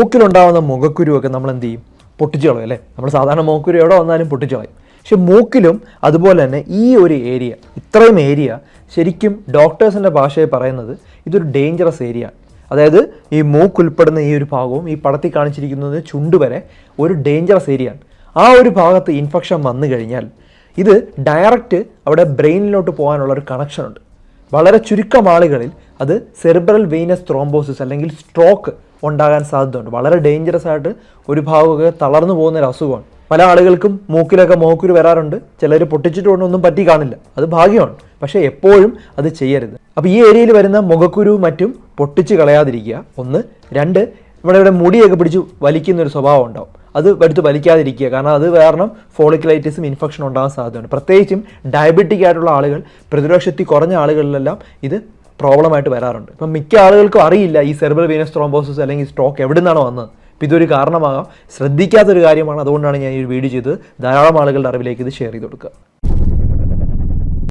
മൂക്കിലുണ്ടാവുന്ന മുഖക്കുരുവൊക്കെ നമ്മൾ എന്ത് ചെയ്യും? പൊട്ടിച്ചു കളയും അല്ലേ? നമ്മൾ സാധാരണ മൂക്കുരു എവിടെ വന്നാലും പൊട്ടിച്ചു കളയും പക്ഷെ മൂക്കിലും അതുപോലെ തന്നെ ഈ ഒരു ഏരിയ ഇത്രയും ഏരിയ ശരിക്കും ഡോക്ടേഴ്സിന്റെ ഭാഷയിൽ പറയുന്നത് ഇതൊരു ഡേഞ്ചറസ് ഏരിയ അതായത് ഈ മൂക്ക് ഉൾപ്പെടുന്ന ഈ ഒരു ഭാഗവും ഈ പടത്തിൽ കാണിച്ചിരിക്കുന്നത് ചുണ്ട് വരെ ഒരു ഡേഞ്ചറസ് ഏരിയ ആണ്. ആ ഒരു ഭാഗത്ത് ഇൻഫെക്ഷൻ വന്നു കഴിഞ്ഞാൽ ഇത് ഡയറക്റ്റ് അവിടെ ബ്രെയിനിലോട്ട് പോകാനുള്ള ഒരു കണക്ഷൻ ഉണ്ട്. വളരെ ചുരുക്കം ആളുകളിൽ അത് സെറിബ്രൽ വെയിനസ് ത്രോംബോസിസ് അല്ലെങ്കിൽ സ്ട്രോക്ക് ഉണ്ടാകാൻ സാധ്യതയുണ്ട്. വളരെ ഡേഞ്ചറസ് ആയിട്ട് ഒരു ഭാഗമൊക്കെ തളർന്നു പോകുന്ന ഒരു അസുഖമാണ്. പല ആളുകൾക്കും മൂക്കിലൊക്കെ മോക്കുരു വരാറുണ്ട്. ചിലർ പൊട്ടിച്ചിട്ടുകൊണ്ടൊന്നും പറ്റി കാണില്ല. അത് ഭാഗ്യമാണ്. പക്ഷേ എപ്പോഴും അത് ചെയ്യരുത്. അപ്പോൾ ഈ ഏരിയയിൽ വരുന്ന മുഖക്കുരു മറ്റും പൊട്ടിച്ച് കളയാതിരിക്കുക. ഒന്ന്. രണ്ട്. ഇവിടെ ഇവിടെ മുടിയൊക്കെ പിടിച്ച് വലിക്കുന്ന ഒരു സ്വഭാവം ഉണ്ടാവും. അത് എടുത്ത് വലിക്കാതിരിക്കുക. കാരണം അത് കാരണം ഫോളിക്കുലൈറ്റിസും ഇൻഫെക്ഷൻ ഉണ്ടാകാൻ സാധ്യതയുണ്ട്. പ്രത്യേകിച്ചും ഡയബറ്റിക് ആയിട്ടുള്ള ആളുകൾ പ്രതിരോധശക്തി കുറഞ്ഞ ആളുകളിലെല്ലാം ഇത് പ്രോബ്ലമായിട്ട് വരാറുണ്ട്. ഇപ്പം മിക്ക ആളുകൾക്കും അറിയില്ല ഈ സെർബൽ വീനസ് ത്രോംബോസിസ് അല്ലെങ്കിൽ സ്ട്രോക്ക് എവിടെ നിന്നാണ് വന്നത്. അപ്പോൾ ഇതൊരു കാരണമാകാം. ശ്രദ്ധിക്കാത്തൊരു കാര്യമാണ്. അതുകൊണ്ടാണ് ഞാൻ ഈ വീഡിയോ ചെയ്ത് ധാരാളം ആളുകളുടെ അറിവിലേക്ക് ഇത് ഷെയർ ചെയ്ത് കൊടുക്കുക.